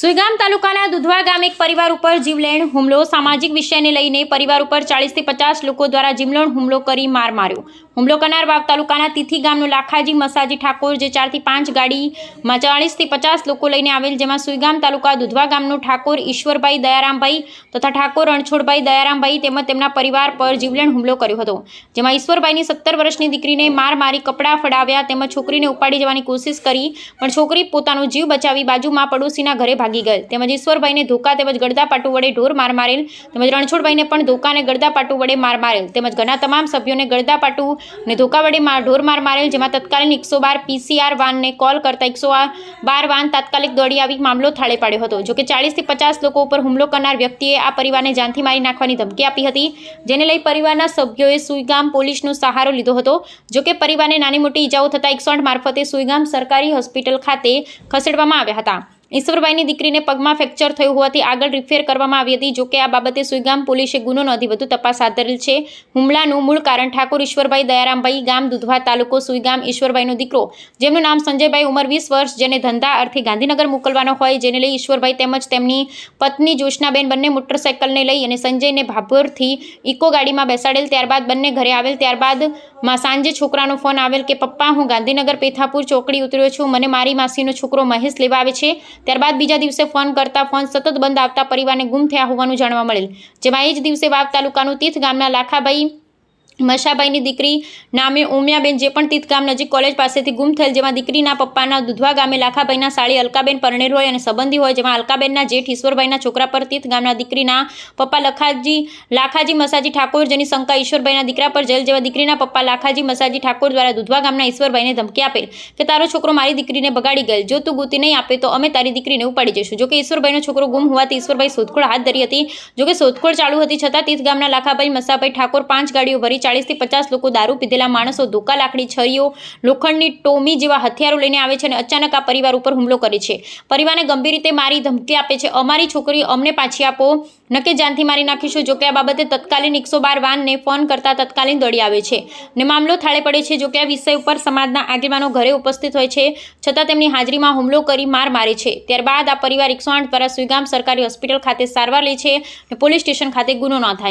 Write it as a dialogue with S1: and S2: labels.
S1: સુઈગામ તાલુકાના દુધવા ગામે એક પરિવાર ઉપર જીવલેણ હુમલો. સામાજિક વિષયને લઈને પરિવાર ઉપર ચાળીસથી પચાસ લોકો દ્વારા જીવલેણ હુમલો કરી માર માર્યો. હુમલો કરનાર વાવ તાલુકાના તિથિ ગામનો લાખાજી મસાજી ઠાકોર જે ચારથી પાંચ ગાડીમાં ચાળીસથી પચાસ લોકો લઈને આવેલ જેમાં સુઈગામ તાલુકા દુધવા ગામનો ઠાકોર ઈશ્વરભાઈ દયારામભાઈ તથા ઠાકોર રણછોડભાઈ દયારામભાઈ તેમજ તેમના પરિવાર પર જીવલેણ હુમલો કર્યો હતો. જેમાં ઈશ્વરભાઈની સત્તર વર્ષની દીકરીને માર મારી કપડાં ફડાવ્યા તેમજ છોકરીને ઉપાડી જવાની કોશિશ કરી, પણ છોકરી પોતાનો જીવ બચાવી બાજુમાં પડોશીના ઘરે ભાગી ગયેલ. તેમજ ઈશ્વરભાઈને ધોકા તેમજ ગળદાપાટુ વડે ઢોર માર મારેલ. તેમજ રણછોડભાઈને પણ ધોકા અને ગળદાપાટુ વડે માર મારેલ. તેમજ ઘરના તમામ સભ્યોને ગળદાપાટુ અને ધોકા વડે ઢોર માર મારેલ. જેમાં તત્કાલીન એકસો બાર પીસીઆર વાનને કોલ કરતા એકસો બાર વાન તાત્કાલિક દોડી આવી મામલો થાળે પાડ્યો હતો. જોકે ચાળીસથી પચાસ લોકો ઉપર હુમલો કરનાર વ્યક્તિએ આ પરિવારને જાનથી મારી નાખવાની ધમકી આપી હતી. જેને લઈ પરિવારના સભ્યોએ સુઈગામ પોલીસનો સહારો લીધો હતો. જોકે પરિવારને નાની મોટી ઈજાઓ થતાં એકસો મારફતે સુઈગામ સરકારી હોસ્પિટલ ખાતે ખસેડવામાં આવ્યા હતા. ઈશ્વરભાઈની દીકરીને પગમાં ફ્રેક્ચર થયું હોવાથી આગળ રિફેર કરવામાં આવી હતી, જોકે આ બાબતે સુઈગામ પોલીસે ગુનો નોંધી વધુ તપાસ હાથ ધરેલ છે. હુમલાનું મૂળ કારણ ઠાકોર ઈશ્વરભાઈ દયારામભાઈ ગામ, દુધવા તાલુકો સુઈગામ, ઈશ્વરભાઈનો દીકરો, જેમનું નામ સંજયભાઈ ઉંમર, વીસ વર્ષ, જેને ધંધા અર્થે ગાંધીનગર મોકલવાનો હોય, જેને લઈ ઈશ્વરભાઈ તેમજ તેમની પત્ની જોશનાબેન બંને મોટરસાઇકલને લઈ અને સંજયને ભાભોરથી ઇકો ગાડીમાં બેસાડેલ, ત્યારબાદ બંને ઘરે આવેલ, ત્યારબાદમાં સાંજે છોકરાનો ફોન આવેલ કે, પપ્પા, હું ગાંધીનગર પેથાપુર ચોકડી ઉતર્યો છું, મને મારી માસીનો છોકરો મહેશ લેવા આવે છે ત્યારબાદ બીજા દિવસે ફોન કરતા ફોન સતત બંધ આવતા પરિવારને ગુમ થયા હોવાનું જાણવા મળેલ. જેમાં એ જ દિવસે વાવ તાલુકાનું તીર્થ ગામના લાખાભાઈ મશાભાઈની દીકરી નામે ઉમિયાબેન, જે પણ તીતગામ ગામ નજીક કોલેજ પાસેથી ગુમ થયેલ, જેમાં દીકરીના પપ્પાના દુધવા ગામે લાખાભાઈના સાળી અલકાબેન પરણેલ હોય અને સંબંધી હોય, જેમાં અલકાબેનના જેઠ ઈશ્વરભાઈના છોકરા પર તીર્થ ગામના દીકરીના પપ્પા લખાજી, લાખાજી મસાજી ઠાકોર, જેની શંકા ઈશ્વરભાઈના દીકરા પર જેલ, જેવા દીકરીના પપ્પા લાખાજી મસાજી ઠાકોર દ્વારા દુધવા ગામના ઈશ્વરભાઈને ધમકી આપેલ કે તારો છોકરો મારી દીકરીને બગાડી ગયેલ, જો તું ગુતી નહીં આપે તો અમે તારી દીકરીને ઉપાડી જઈશું. જોકે ઈશ્વરભાઈનો છોકરો ગુમ હોવાથી ઈશ્વરભાઈ શોધખોળ હાથ ધરી હતી. જોકે શોધખોળ ચાલુ હતી છતાં તીત ગામના લાખાભાઈ મસાભાઈ ઠાકોર પાંચ ગાડીઓ ભરી ચાળીસથી પચાસ લોકો દારૂ પીધેલા માણસો, ધોકા, લાકડી, છરીઓ, લોખંડની ટોમી જેવા હથિયારો લઈને આવે છે અને અચાનક આ પરિવાર ઉપર હુમલો કરે છે. પરિવારને ગંભીર રીતે મારી ધમકી આપે છે. અમારી છોકરી અમને પાછી આપો. નકે જાનથી મારી નાખીશું? જોકે આ બાબતે તત્કાલીન એકસો બાર વાનને ફોન કરતા તત્કાલીન દોડી આવે છે. ને મામલો થાળે પડે છે. જોકે આ વિષય ઉપર સમાજના આગેવાનો ઘરે ઉપસ્થિત હોય છે. છતાં તેમની હાજરીમાં હુમલો કરી માર મારે છે. ત્યારબાદ આ પરિવાર એકસો આઠ દ્વારા સુઈગામ સરકારી હોસ્પિટલ ખાતે સારવાર લે છે અને પોલીસ સ્ટેશન ખાતે ગુનો નોંધાય છે.